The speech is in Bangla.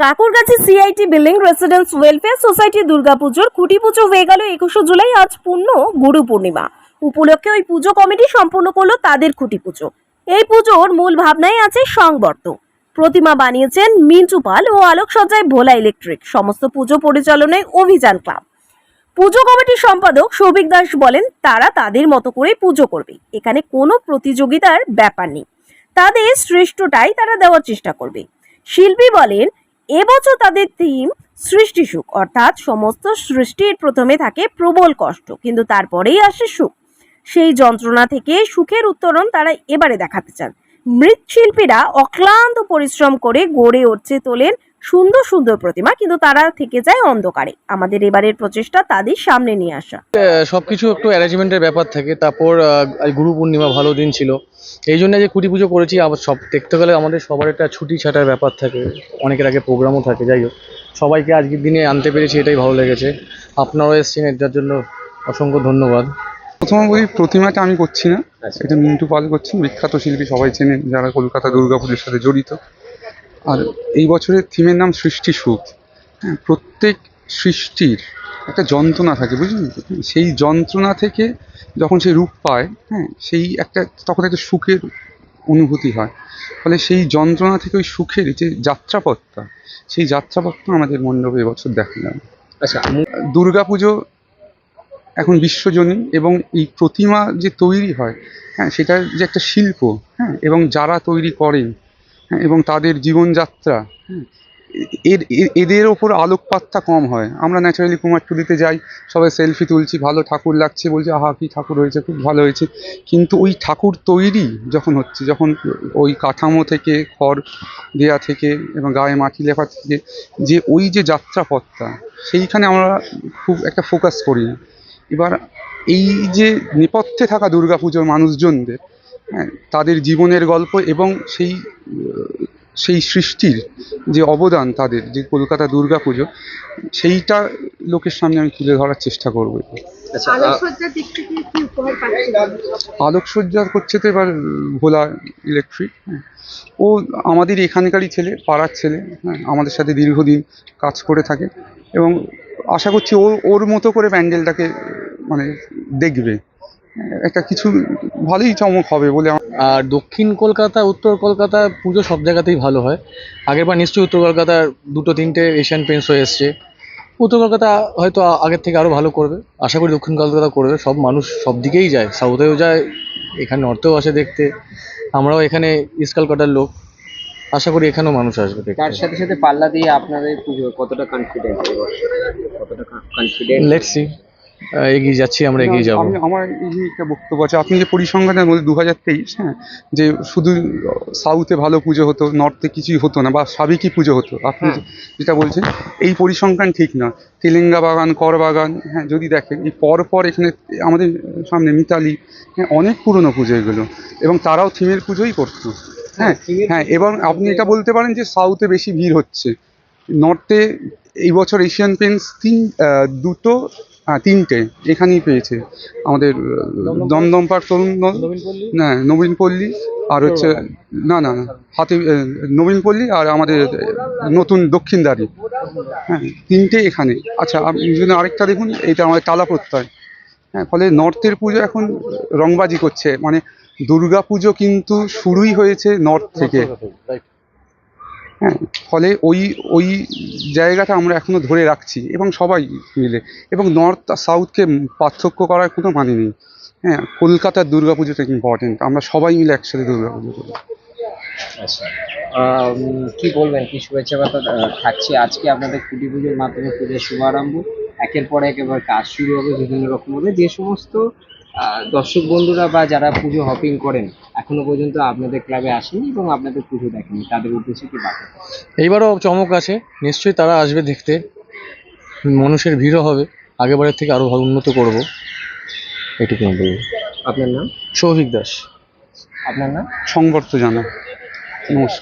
Kankurgachi CIT building residence welfare society দুর্গাপুজোর খুঁটি পুজো হয়ে গেল একুশে জুলাই, আজ পূর্ণ গুরু পূর্ণিমা। উপলক্ষে ওই পুজো কমিটি সম্পন্ন করল তাদের খুঁটি পুজো এই পুজোর মূল ভাবনাই আছে সংবর্ত। প্রতিমা বানিয়েছেন মিন্টু পাল ও আলোকসজ্জায় ভোলা ইলেকট্রিক। সমস্ত পুজো পরিচালনায় অভিযান ক্লাব। পুজো কমিটির সম্পাদক সৌভিক দাস বলেন, তারা তাদের মতো করে পুজো করবে। এখানে কোনো প্রতিযোগিতার ব্যাপার নেই। তাদের শ্রেষ্ঠটাই তারা দেওয়ার চেষ্টা করবে। শিল্পী বলেন এবছর তাদের থিম সৃষ্টি সুখ। অর্থাৎ সমস্ত সৃষ্টির প্রথমে থাকে প্রবল কষ্ট, কিন্তু তারপরেই আসে সুখ। সেই যন্ত্রণা থেকে সুখের উত্তরণ তারা এবারে দেখাতে চান। মৃৎশিল্পীরা অক্লান্ত পরিশ্রম করে গড়ে উঠছে তোলেন সুন্দর সুন্দর প্রতিমা কিন্তু তারা থেকে যায় অন্ধকারে। আমাদের এবারের প্রচেষ্টা তাদের সামনে নিয়ে আসা। সবকিছু একটু অ্যারেঞ্জমেন্টের ব্যাপার থাকে। তারপর গুরু পূর্ণিমা ভালো দিন ছিল। এই জন্য যে কুটি পুজো করেছি আবার সব দেখতে গেলে আমাদের সবার একটা ছুটি ছাটার ব্যাপার থাকে। অনেকের আগে প্রোগ্রামও থাকে যাই হোক। সবাইকে আজকের দিনে আনতে পেরেছি এটাই ভালো লেগেছে। আপনারাও এসেছেন এটার জন্য অসংখ্য ধন্যবাদ। প্রথমে বলি প্রতিমাটা আমি করছি না। এটা মিন্টু পাল করছেন। বিখ্যাত শিল্পী সবাই চেনেন যারা কলকাতা দুর্গাপুজোর সাথে জড়িত। আর এই বছরের থিমের নাম সৃষ্টি সুখ। হ্যাঁ প্রত্যেক সৃষ্টির একটা যন্ত্রণা থাকে বুঝলেন তো? সেই যন্ত্রণা থেকে যখন সে রূপ পায় হ্যাঁ সেই একটা তখন একটা সুখের অনুভূতি হয়। ফলে সেই যন্ত্রণা থেকে ওই সুখের যে যাত্রাপথটা সেই যাত্রাপথটা আমাদের মণ্ডপে এবছর দেখা যাবে আচ্ছা দুর্গাপুজো এখন বিশ্বজনীন এবং এই প্রতিমা যে তৈরি হয় হ্যাঁ সেটার যে একটা শিল্প হ্যাঁ এবং যারা তৈরি করেন এবং তাদের জীবনযাত্রা এর এদের ওপর আলোকপাতটা কম হয়। আমরা ন্যাচারালি কুমারটুলিতে যাই, সবাই সেলফি তুলছি, ভালো ঠাকুর লাগছে, বলছি, আহা, কি ঠাকুর হয়েছে, খুব ভালো হয়েছে। কিন্তু ওই ঠাকুর তৈরি যখন হচ্ছে, যখন ওই কাঠামো থেকে, খড় দেয়া থেকে এবং গায়ে মাটি লেপা থেকে, যে ওই যে যাত্রাপথটা, সেইখানে আমরা খুব একটা ফোকাস করি এবার এই যে নেপথ্যে থাকা দুর্গাপুজোর মানুষজনদের তাদের জীবনের গল্প এবং সেই সেই সৃষ্টির যে অবদান তাদের যে কলকাতা দুর্গা পুজো সেইটা লোকের সামনে আমি তুলে ধরার চেষ্টা করব। আলোকসজ্জার দিক থেকে কি উপহার পাচ্ছেন? আলোকসজ্জা করছে তো এবার ভোলা ইলেকট্রিক ও আমাদের এখানকারই ছেলে পাড়ার ছেলে হ্যাঁ আমাদের সাথে দীর্ঘদিন কাজ করে থাকে এবং আশা করছি ও ওর মতো করে প্যান্ডেলটাকে মানে দেখবে। একটা কিছু ভালোই চমক হবে বলে আর দক্ষিণ কলকাতা উত্তর কলকাতা পুজো সব জায়গাতেই ভালো হয়। আগেরবার নিশ্চয়ই উত্তর কলকাতার দুটো তিনটে এশিয়ান পেন্টস হয়ে এসছে। উত্তর কলকাতা হয়তো আগের থেকে আরও ভালো করবে। আশা করি দক্ষিণ কলকাতা করবে। সব মানুষ সব দিকেই যায়। সাউথেও যায় এখানে নর্থেও আসে দেখতে। আমরাও এখানে ইস্ট কলকাতার লোক। আশা করি এখানেও মানুষ আসবে তার সাথে সাথে পাল্লা দিয়ে আপনাদের পুজো কতটা কনফিডেন্স কতটা কনফিডেন্ট লেটস সি এগিয়ে যাচ্ছি আমরা এগিয়ে যাব। আমি আমার এই যে একটা বক্তব্য আছে। আপনি যে পরিসংখ্যানের মধ্যে দু হাজার তেইশ হ্যাঁ যে শুধু সাউথে ভালো পুজো হতো নর্থে কিছুই হতো না বা সাবেকি পুজো হতো আপনি যেটা বলছেন এই পরিসংখ্যান ঠিক না তেলেঙ্গা বাগান কর বাগান হ্যাঁ যদি দেখেন এই পর পর এখানে আমাদের সামনে মিতালি হ্যাঁ অনেক পুরনো পুজো এগুলো এবং তারাও থিমের পুজোই করতো হ্যাঁ হ্যাঁ এবং আপনি এটা বলতে পারেন যে সাউথে বেশি ভিড় হচ্ছে। নর্থে এই বছর এশিয়ান পেন্টস তিন দুটো হ্যাঁ তিনটে এখানেই পেয়েছে। আমাদের দমদম পার্ক তরুণ না নবীনপল্লী আর হচ্ছে না না না, হাতে নবীনপল্লী আর আমাদের নতুন দক্ষিণদারি হ্যাঁ তিনটে এখানে। আচ্ছা আপনি আরেকটা দেখুন এটা আমাদের টালা প্রত্যয়। হ্যাঁ ফলে নর্থের পুজো এখন রংবাজি করছে। মানে দুর্গা পুজো কিন্তু শুরুই হয়েছে নর্থ থেকে। হ্যাঁ ফলে ওই ওই জায়গাটা আমরা এখনও ধরে রাখছি এবং সবাই মিলে। এবং নর্থ আর সাউথকে পার্থক্য করার কোনো মানে নেই। হ্যাঁ কলকাতার দুর্গা দুর্গাপুজোটা ইম্পর্টেন্ট আমরা সবাই মিলে একসাথে দুর্গাপুজো করি আচ্ছা। কি বলবেন? কি শুভেচ্ছা বার্তা থাকছে আজকে আপনাদের কুটি পুজোর মাধ্যমে পুজোর শুভারম্ভ। একের পর এক এবার কাজ শুরু হবে, বিভিন্ন রকম হবে। যে সমস্ত দর্শক বন্ধুরা বা যারা পুজো হপিং করেন এখনও পর্যন্ত আপনাদের ক্লাবে আসেনি এবং আপনাদের পুজো দেখেনি। তাদের উদ্দেশ্যে কি বার্তা? এইবারও চমক আছে। নিশ্চয়ই তারা আসবে দেখতে। মানুষের ভিড়ও হবে। আগেরবারের থেকে আরও ভালো উন্নত করব। এটুকু আমি বলব। আপনার নাম? সৌভিক দাস। আপনার নাম? সংবর্ত জানা। নমস্কার।